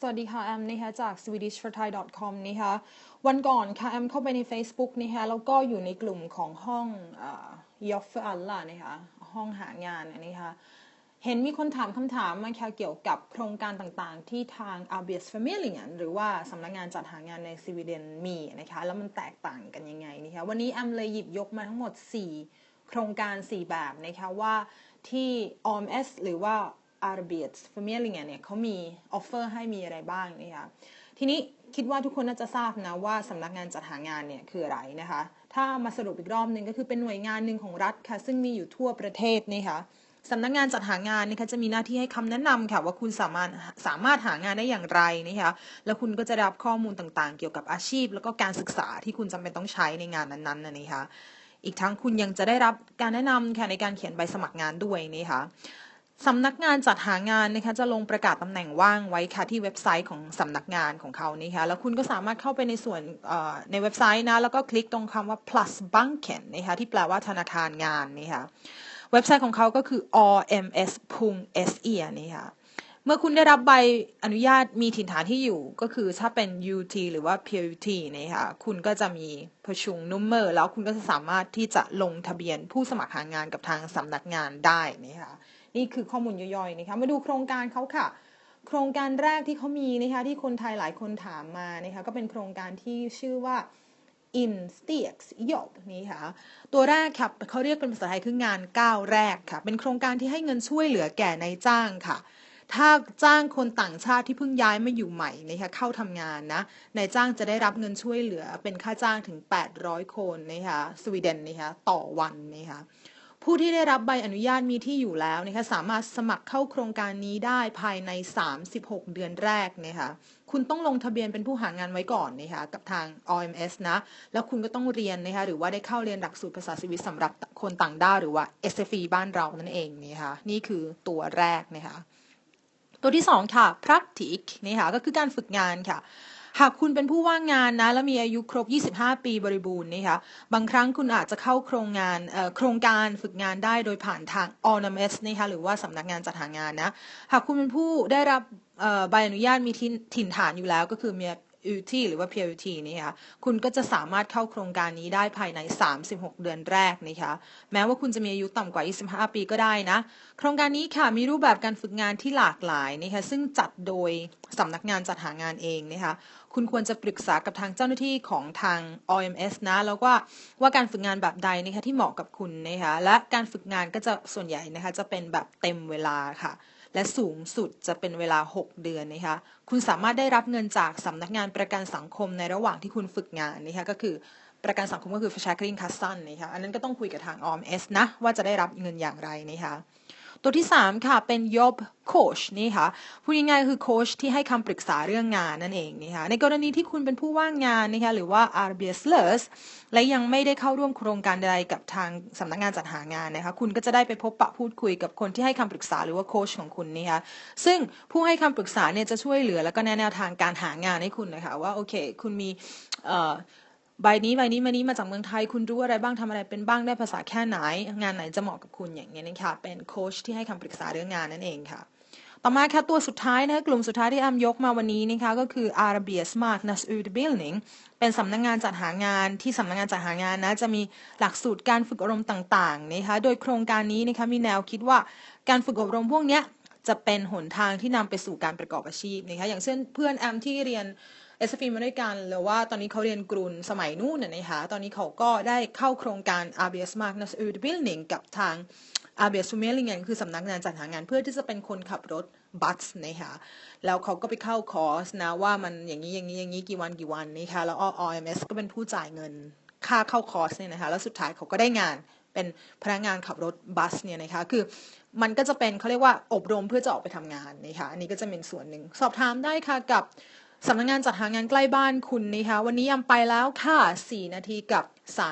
สวัสดีค่ะแอมนะคะจาก swedishforthai.com นะคะวันก่อนค่ะแอมเข้าไปใน Facebook นะคะแล้วก็อยู่ในกลุ่มของห้องยอฟเฟอร์อัลล่านะคะห้องหางานนะคะเห็นมีคนถามคำถามมาค่ะเกี่ยวกับโครงการต่างๆ ที่ทาง a b i s f a m i l i a n หรือว่าสำนักงานจัดหางานในสวีเดนมีนะคะแล้วมันแตกต่างกันยังไงนะคะวันนี้แอมเลยหยิบยกมาทั้งหมด 4 โครงการ 4 แบบนะคะว่าที่ OMS หรือว่า a r b i t s f a m i l i a n เนี่ยเขามีออฟเฟอร์ให้มีอะไรบ้างนะคะทีนี้คิดว่าทุกคนน่าจะทราบนะว่าสำนักงานจัดหางานเนี่ยคืออะไรนะคะ ถ้ามาสรุปอีกรอบหนึ่งก็คือเป็นหน่วยงานหนึ่งของรัฐค่ะ ซึ่งมีอยู่ทั่วประเทศนะคะสำนักงานจัดหางานนะคะจะมีหน้าที่ให้คำแนะนำค่ะว่าคุณสามารถสามารถหางานได้อย่างไรนะคะแล้วคุณก็จะรับข้อมูลต่างๆ เกี่ยวกับอาชีพ แล้วก็การศึกษาที่คุณจำเป็นต้องใช้ในงานนั้นๆนะคะอีกทั้งคุณยังจะได้รับการแนะนำค่ะในการเขียนใบสมัครงานด้วยนะคะ สำนักงานจัดหางานนะคะจะลงประกาศตำแหน่งว่างไว้ค่ะที่เว็บไซต์ของสำนักงานของเขานี่ค่ะแล้วคุณก็สามารถเข้าไปในส่วนในเว็บไซต์นะแล้วก็คลิกตรงคำว่า plus banken นะคะที่แปลว่าธนาคารงานนี่ค่ะเว็บไซต์ของเขาก็คือ rms.se นี่ค่ะเมื่อคุณได้รับใบอนุญาตมีถิ่นฐานที่อยู่ก็คือถ้าเป็น UT หรือว่า PUT นะคะคุณก็จะมีประชุมนุมเมอร์แล้วคุณก็จะสามารถที่จะลงทะเบียนผู้สมัครหางานกับทางสำนักงานได้นะคะ นี่คือข้อมูลย่อยๆนะคะมาดูโครงการเขาค่ะ โครงการแรกที่เขามีนะคะที่คนไทยหลายคนถามมานะคะก็เป็นโครงการที่ชื่อว่า in s t e x job นี่ค่ะ ตัวแรกค่ะเขาเรียกเป็นภาษาไทยคืองานก้าวแรกค่ะ เป็นโครงการที่ให้เงินช่วยเหลือแก่นายจ้างค่ะ ถ้าจ้างคนต่างชาติที่เพิ่งย้ายมาอยู่ใหม่นะคะเข้าทำงานนะนายจ้างจะได้รับเงินช่วยเหลือเป็นค่าจ้างถึง 800 คนนะคะสวีเดนนะคะต่อวันนะคะ ผู้ที่ได้รับใบอนุญาตมีที่อยู่แล้วนะคะสามารถสมัครเข้าโครงการนี้ได้ภายใน 36 เดือนแรกนะคะคุณต้องลงทะเบียนเป็นผู้หางานไว้ก่อนนะคะกับทาง OMS นะ แล้วคุณก็ต้องเรียนนะคะหรือว่าได้เข้าเรียนหลักสูตรภาษาสวิตสำหรับคนต่างด้าวหรือว่า SFE บ้านเรานั่นเองนะคะนี่คือตัวแรกนะคะตัวที่ 2 ค่ะ practic นะคะก็คือการฝึกงานค่ะ หากคุณเป็นผู้ว่างงานนะและมีอายุครบ 25 ปีบริบูรณ์นะคะบางครั้งคุณอาจจะเข้าโครงงานโครงการฝึกงานได้โดยผ่านทาง o n m s นะคะหรือว่าสำนักงานจัดหางานนะหากคุณเป็นผู้ได้รับใบอนุญาตมีถิ่นฐานอยู่แล้วก็คือมี UT หรือว่า PUT นี่ค่ะคุณก็จะสามารถเข้าโครงการนี้ได้ภายใน 36 เดือนแรกนะคะแม้ว่าคุณจะมีอายุต่ำกว่า 25 ปีก็ได้นะ โครงการนี้ค่ะมีรูปแบบการฝึกงานที่หลากหลายนะคะซึ่งจัดโดยสำนักงานจัดหางานเองนะคะคุณควรจะปรึกษากับทางเจ้าหน้าที่ของทาง OMS นะ แล้วก็ว่าการฝึกงานแบบใดนะคะที่เหมาะกับคุณนะคะและการฝึกงานก็จะส่วนใหญ่นะคะจะเป็นแบบเต็มเวลาค่ะ และสูงสุดจะเป็นเวลา 6 เดือนนะคะ คุณสามารถได้รับเงินจากสำนักงานประกันสังคมในระหว่างที่คุณฝึกงานนะคะก็คือประกันสังคมก็คือ f a s h a k r i n g k a s s a n นะคะอันนั้นก็ต้องคุยกับทาง OMS นะว่าจะได้รับเงินอย่างไรนะคะ ตัวที่ 3 ค่ะ เป็น job coach นี่ค่ะพูดง่ายๆคือโค้ชที่ให้คำปรึกษาเรื่องงานนั่นเองนี่ค่ะในกรณีที่คุณเป็นผู้ว่างงานนะคะหรือว่า arbeitslös และยังไม่ได้เข้าร่วมโครงการใดกับทางสำนักงานจัดหางานนะคะคุณก็จะได้ไปพบปะพูดคุยกับคนที่ให้คำปรึกษาหรือว่าโค้ชของคุณนี่ค่ะซึ่งผู้ให้คำปรึกษาเนี่ยจะช่วยเหลือแล้วก็แนะแนวทางการหางานให้คุณนะคะว่าโอเค คุณมี ใบนี้ใบนี้มานี้มาจากเมืองไทย คุณรู้อะไรบ้างทำอะไรเป็นบ้างได้ภาษาแค่ไหน งานไหนจะเหมาะกับคุณอย่างเงี้ยนะคะเป็นโค้ชที่ให้คำปรึกษาเรื่องงานนั่นเองค่ะ ต่อมาค่ะตัวสุดท้ายนะกลุ่มสุดท้ายที่แอมยกมาวันนี้นะคะก็คือ Arabia Smart n a s u d b i l d i n g เป็นสำนักงงานจัดหางานที่สำนักงงานจัดหางานนะจะมีหลักสูตรการฝึกอบรมต่างๆนะคะโดยโครงการนี้นะคะมีแนวคิดว่าการฝึกอบรมพวกนี้จะเป็นหนทางที่นำไปสู่การประกอบอาชีพนะคะอย่างเช่นเพื่อนแอมที่เรียน เอสฟีมาด้วยกันหรือว่าตอนนี้เขาเรียนกรุนสมัยนู้นนะคะตอนนี้เขาก็ได้เข้าโครงการ ABS Magnus Utbildning กับทาง ABS f u m e l i n g คือสำนักงานจัดหางานเพื่อที่จะเป็นคนขับรถบัสนะคะแล้วเขาก็ไปเข้าคอร์สนะว่ามันอย่างนี้อย่างนี้อย่างนี้กี่วันกี่วันนะคะแล้ว OMS ก็เป็นผู้จ่ายเงินค่าเข้าคอร์สเนี่ยนะคะแล้วสุดท้ายเขาก็ได้งานเป็นพนักงานขับรถบัสเนี่ยนะคะคือมันก็จะเป็นเขาเรียกว่าอบรมเพื่อจะออกไปทำงานนะคะอันนี้ก็จะเป็นส่วนหนึ่ง สอบถามได้ค่ะกับ สำนักงงานจัดหางานใกล้บ้านคุณนะคะ วันนี้ยำไปแล้วค่ะ 4 นาทีกับ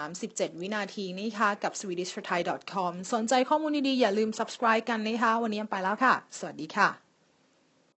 37 วินาทีนี่ค่ะกับ swedishthai.com สนใจข้อมูลดีๆ อย่าลืม subscribe กันนะคะ วันนี้ยำไปแล้วค่ะ สวัสดีค่ะ